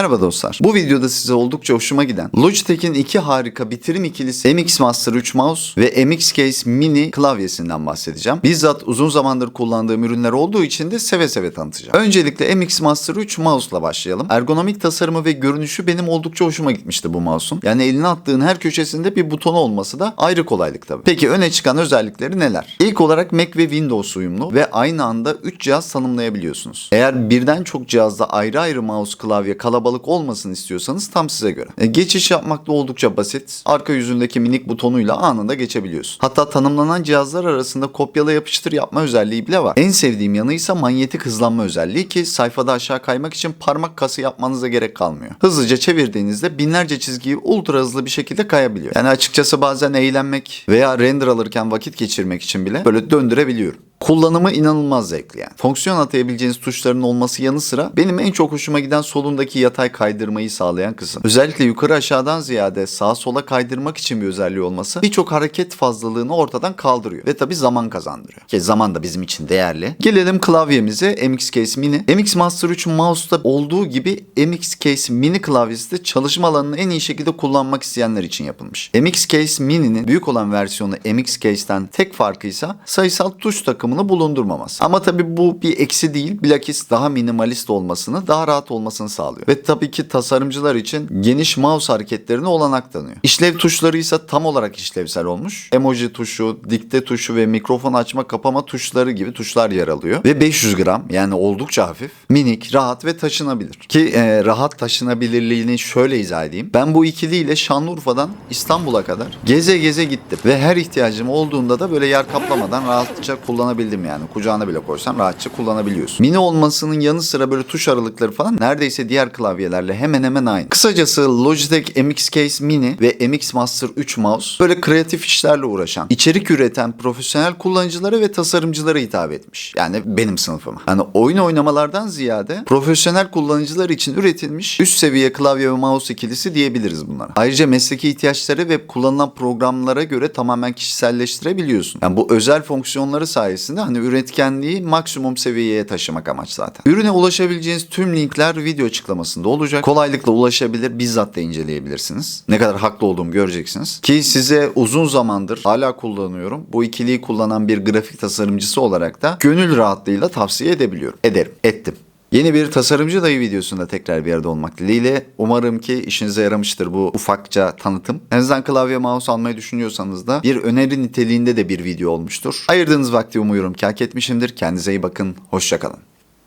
Merhaba dostlar. Bu videoda size oldukça hoşuma giden Logitech'in iki harika bitirim ikilisi MX Master 3 Mouse ve MX Case Mini klavyesinden bahsedeceğim. Bizzat uzun zamandır kullandığım ürünler olduğu için de seve seve tanıtacağım. Öncelikle MX Master 3 Mouse'la başlayalım. Ergonomik tasarımı ve görünüşü benim oldukça hoşuma gitmişti bu mouse'un. Yani eline attığın her köşesinde bir butonu olması da ayrı kolaylık tabii. Peki öne çıkan özellikleri neler? İlk olarak Mac ve Windows uyumlu ve aynı anda 3 cihaz tanımlayabiliyorsunuz. Eğer birden çok cihazda ayrı ayrı mouse klavye kalabalık olmasın istiyorsanız tam size göre. E, geçiş yapmak da oldukça basit. Arka yüzündeki minik butonuyla anında geçebiliyorsun. Hatta tanımlanan cihazlar arasında kopyala yapıştır yapma özelliği bile var. En sevdiğim yanı ise manyetik hızlanma özelliği ki sayfada aşağı kaymak için parmak kası yapmanıza gerek kalmıyor. Hızlıca çevirdiğinizde binlerce çizgiyi ultra hızlı bir şekilde kayabiliyor. Yani açıkçası bazen eğlenmek veya render alırken vakit geçirmek için bile böyle döndürebiliyorum. Kullanımı inanılmaz zevkli yani. Fonksiyon atayabileceğiniz tuşların olması yanı sıra benim en çok hoşuma giden solundaki yatay kaydırmayı sağlayan kısım. Özellikle yukarı aşağıdan ziyade sağa sola kaydırmak için bir özelliği olması birçok hareket fazlalığını ortadan kaldırıyor ve tabi zaman kazandırıyor. Ki zaman da bizim için değerli. Gelelim klavyemize MX Case Mini. MX Master 3 Mouse'da olduğu gibi MX Case Mini klavyesi de çalışma alanını en iyi şekilde kullanmak isteyenler için yapılmış. MX Case Mini'nin büyük olan versiyonu MX Case'ten tek farkı ise sayısal tuş takımını bulundurmaması. Ama tabii bu bir eksi değil. Bilakis daha minimalist olmasını, daha rahat olmasını sağlıyor. Ve tabii ki tasarımcılar için geniş mouse hareketlerine olanak tanıyor. İşlev tuşları ise tam olarak işlevsel olmuş. Emoji tuşu, dikte tuşu ve mikrofon açma kapama tuşları gibi tuşlar yer alıyor. Ve 500 gram yani oldukça hafif, minik, rahat ve taşınabilir. Ki e, rahat taşınabilirliğini şöyle izah edeyim. Ben bu ikiliyle Şanlıurfa'dan İstanbul'a kadar geze geze gittim. Ve her ihtiyacım olduğunda da böyle yer kaplamadan rahatça kullanabildim yani. Kucağına bile koysan rahatça kullanabiliyorsun. Mini olmasının yanı sıra böyle tuş aralıkları falan neredeyse diğer klavyelerle hemen hemen aynı. Kısacası Logitech MX Case Mini ve MX Master 3 mouse böyle kreatif işlerle uğraşan, içerik üreten profesyonel kullanıcılara ve tasarımcılara hitap etmiş. Yani benim sınıfıma. Yani oyun oynamalardan ziyade profesyonel kullanıcılar için üretilmiş üst seviye klavye ve mouse ikilisi diyebiliriz bunlara. Ayrıca mesleki ihtiyaçları ve kullanılan programlara göre tamamen kişiselleştirebiliyorsun. Yani bu özel fonksiyonları sayesinde hani üretkenliği maksimum seviyeye taşımak amaç zaten. Ürüne ulaşabileceğiniz tüm linkler video açıklamasında olacak. Kolaylıkla ulaşabilir, bizzat da inceleyebilirsiniz. Ne kadar haklı olduğumu göreceksiniz. Ki size uzun zamandır hala kullanıyorum. Bu ikiliyi kullanan bir grafik tasarımcısı olarak da gönül rahatlığıyla tavsiye edebiliyorum. Ederim, ettim. Yeni bir tasarımcı dayı videosunda tekrar bir arada olmak dileğiyle. Umarım ki işinize yaramıştır bu ufakça tanıtım. En azından klavye mouse almayı düşünüyorsanız da bir öneri niteliğinde de bir video olmuştur. Ayırdığınız vakti umuyorum ki hak etmişimdir. Kendinize iyi bakın. Hoşçakalın.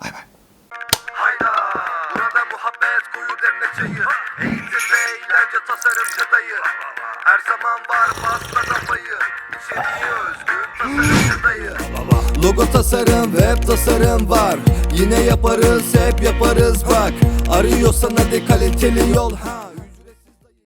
Bay bay. Hayda Burada muhabbet koyu demle çayı Eğitim ve eğlence tasarımcı dayı Her zaman var basta kafayı İçeriği özgün tasarımcı dayı Logo tasarım, web tasarım var Yine yaparız, hep yaparız bak. Arıyorsan hadi kaliteli yol ha